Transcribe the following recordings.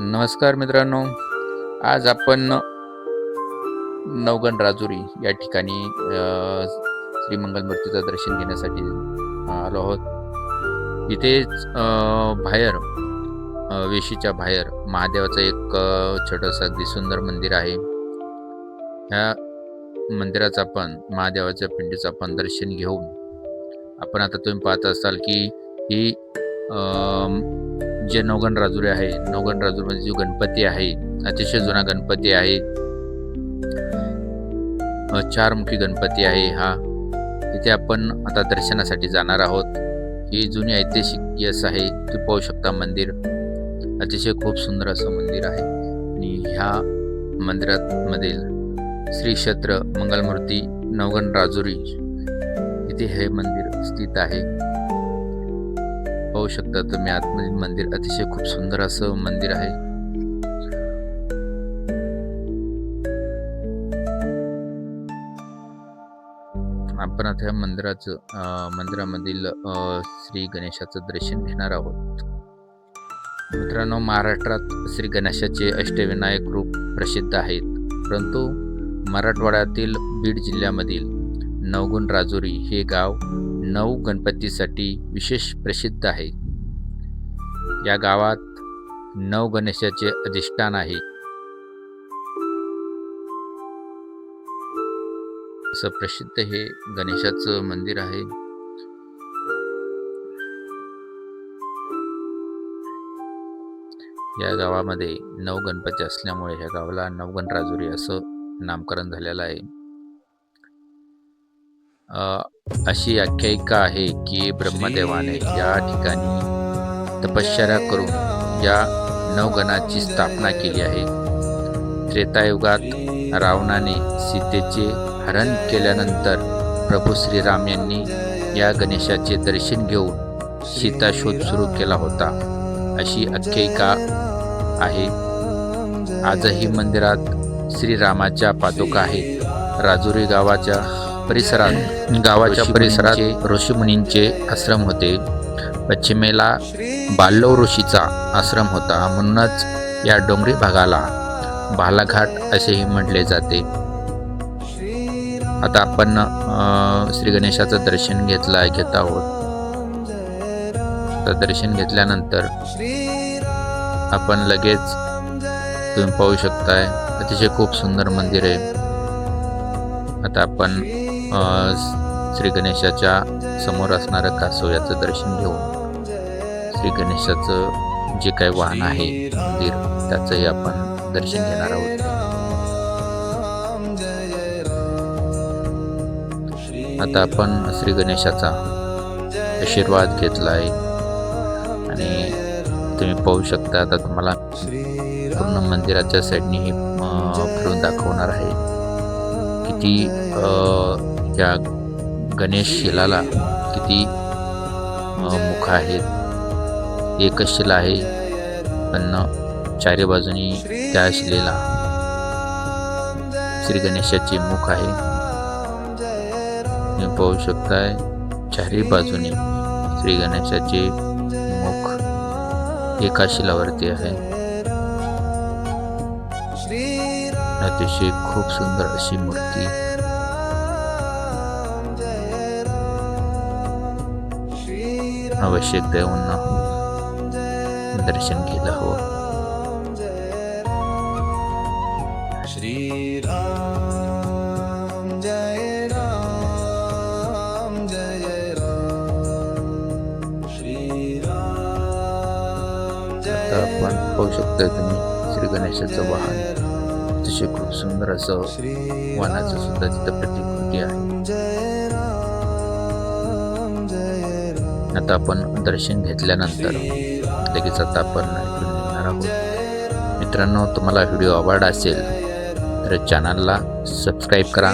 नमस्कार मित्रांनो. आज आपण नवगण राजुरी या ठिकाणी श्री मंगलमूर्तीचं दर्शन घेण्यासाठी आलो आहोत. इथेच बाहेर वेशीच्या बाहेर महादेवाचं एक छोटंसं अगदी सुंदर मंदिर आहे. ह्या मंदिराचं आपण महादेवाच्या पिंडीचं आपण दर्शन घेऊन आपण आता तुम्ही पाहत असाल की ही जे नवगण राजुरी आहे नवगण राजुरीमध्ये जो गणपती आहे अतिशय जुना गणपती आहे चारमुखी गणपती आहे हा इथे आपण आता दर्शनासाठी जाणार आहोत. ही जुनी ऐतिहासिक यस आहे तुम्ही पाहू शकता मंदिर. अतिशय खूप सुंदर असं मंदिर आहे. आणि ह्या मंदिरामधील श्री क्षेत्र मंगलमूर्ती नवगण राजुरी इथे हे मंदिर स्थित आहे. पाहू शकता तुम्ही. आतमधील मंदिर अतिशय खूप सुंदर असं मंदिर आहे. आपण आता या मंदिराचं मंदिरामधील श्री गणेशाचं दर्शन घेणार आहोत. मित्रांनो महाराष्ट्रात श्री गणेशाचे अष्टविनायक रूप प्रसिद्ध आहेत. परंतु मराठवाड्यातील बीड जिल्ह्यामधील नवगुण राजुरी हे गाव नऊ गणपतीसाठी विशेष प्रसिद्ध आहे. या गावात नव गणेशाचे अधिष्ठान आहे. असं प्रसिद्ध हे गणेशाचं मंदिर आहे. या गावामध्ये नऊ गणपती असल्यामुळे ह्या गावाला नवगण राजुरी असं नामकरण झालेलं आहे. अशी आख्यायिका आहे की ब्रह्मदेवाने या ठिकाणी तपश्चर्या करून या नवगणाची स्थापना केली आहे. त्रेतायुगात रावणाने सीतेचे हरण केल्यानंतर प्रभू श्रीराम यांनी या गणेशाचे दर्शन घेऊन सीताशोध सुरू केला होता. अशी आख्यायिका आहे. आजही मंदिरात श्रीरामाच्या पादुका आहेत. राजुरी गावाच्या परिसरात गावाच्या परिसरात ऋषीमुनींचे आश्रम होते. पश्चिमेला बाल्लव ऋषीचा आश्रम होता म्हणूनच या डोंगरी भागाला बालाघाट असेही म्हटले जाते. आता आपण श्री गणेशाचं दर्शन घेतलं आहे घेत आहोत. तर दर्शन घेतल्यानंतर आपण लगेच तुम्ही पाहू शकताय अतिशय खूप सुंदर मंदिर आहे. आता आपण श्री गणेशाच्या समोर असणारं कासव्याचं दर्शन घेऊन श्री गणेशाचं जे काही वाहन आहे मंदिर त्याचंही आपण दर्शन घेणार आहोत. आता आपण श्री गणेशाचा आशीर्वाद घेतला आहे आणि तुम्ही पाहू शकता आता तुम्हाला पूर्ण मंदिराच्या साईडने फिरून दाखवणार आहे. किती त्या गणेश शिलाला किती मुख आहेत. एकच शिला आहे. पण चारी बाजूनी त्या शिलेला श्री गणेशाचे मुख आहे. तुम्ही पाहू शकताय चारी बाजूनी श्री गणेशाचे मुख एका शिलावरती आहे. अतिशय खूप सुंदर अशी मूर्ती आवश्यक देऊन दर्शन घ्यायला हवं श्रीराम जय राम जय राम। श्रीराम जय आपण पाहू शकता तुम्ही श्री गणेशाचं वाहन. अतिशय खूप सुंदर असं वाहनाचं सुद्धा तिथं प्रतिकृती आहे. आता आपण दर्शन घेतल्यानंतर लगेच आता आपण इकडून निघणार आहोत. मित्रांनो तुम्हाला व्हिडिओ आवडला असेल तर चॅनलला सबस्क्राईब करा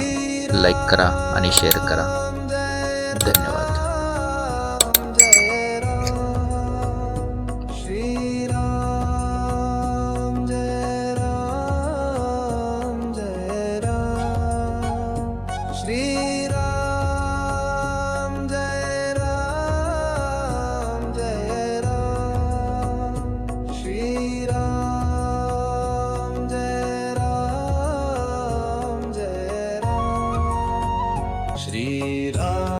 लाईक करा आणि शेअर करा.